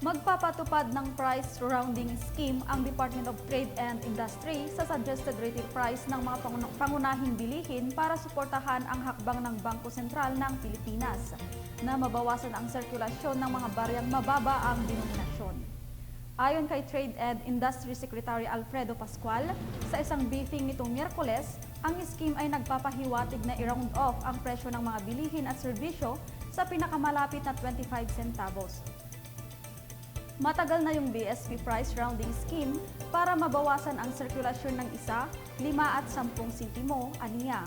Magpapatupad ng price rounding scheme ang Department of Trade and Industry sa suggested retail price ng mga pangun- pangunahing bilihin para suportahan ang hakbang ng Bangko Sentral ng Pilipinas na mabawasan ang sirkulasyon ng mga baryang mababa ang denominasyon. Ayon kay Trade and Industry Secretary Alfredo Pascual, sa isang briefing nitong Miyerkules, ang scheme ay nagpapahiwatig na i-round off ang presyo ng mga bilihin at serbisyo sa pinakamalapit na 25 centavos. Matagal na yung BSP price rounding scheme para mabawasan ang sirkulasyon ng isa, lima at sampung sintimo, aniya.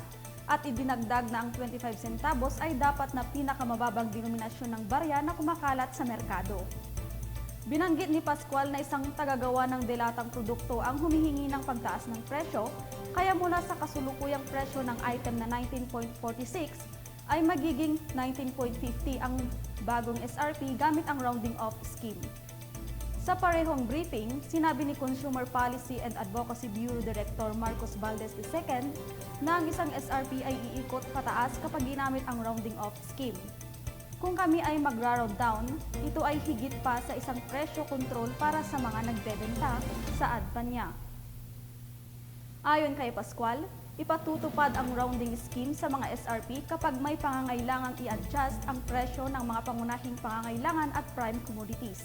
At idinagdag na ang 25 centavos ay dapat na pinakamababang denominasyon ng barya na kumakalat sa merkado. Binanggit ni Pascual na isang tagagawa ng delatang produkto ang humihingi ng pagtaas ng presyo, kaya mula sa kasulukuyang presyo ng item na 19.46 ay magiging 19.50 ang bagong SRP gamit ang rounding off scheme. Sa parehong briefing, sinabi ni Consumer Policy and Advocacy Bureau Director Marcos Valdez II na ang isang SRP ay iikot pataas kapag ginamit ang rounding off scheme. Kung kami ay magra-round down, ito ay higit pa sa isang presyo control para sa mga nagbebenta sa adpa. Ayon kay Pascual, ipatutupad ang rounding scheme sa mga SRP kapag may pangangailangang i-adjust ang presyo ng mga pangunahing pangangailangan at prime commodities.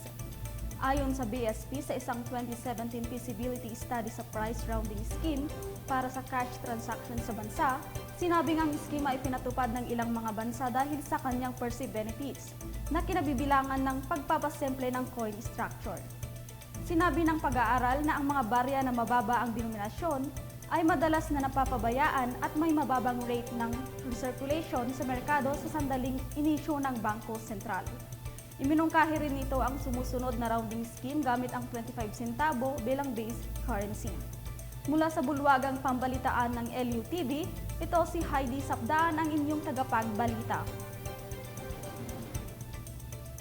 Ayon sa BSP sa isang 2017 feasibility study sa price rounding scheme para sa cash transaction sa bansa, sinabing ang eskima ay pinatupad ng ilang mga bansa dahil sa kanyang perceived benefits na kinabibilangan ng pagpapasimple ng coin structure. Sinabi ng pag-aaral na ang mga barya na mababa ang denominasyon ay madalas na napapabayaan at may mababang rate ng recirculation sa merkado sa sandaling inisyu ng Bangko Sentral. Iminungkahi rin nito ang sumusunod na rounding scheme gamit ang 25 centavo bilang base currency. Mula sa bulwagang pambalitaan ng LUTV, ito si Heidi Sapdaan ang inyong tagapagbalita.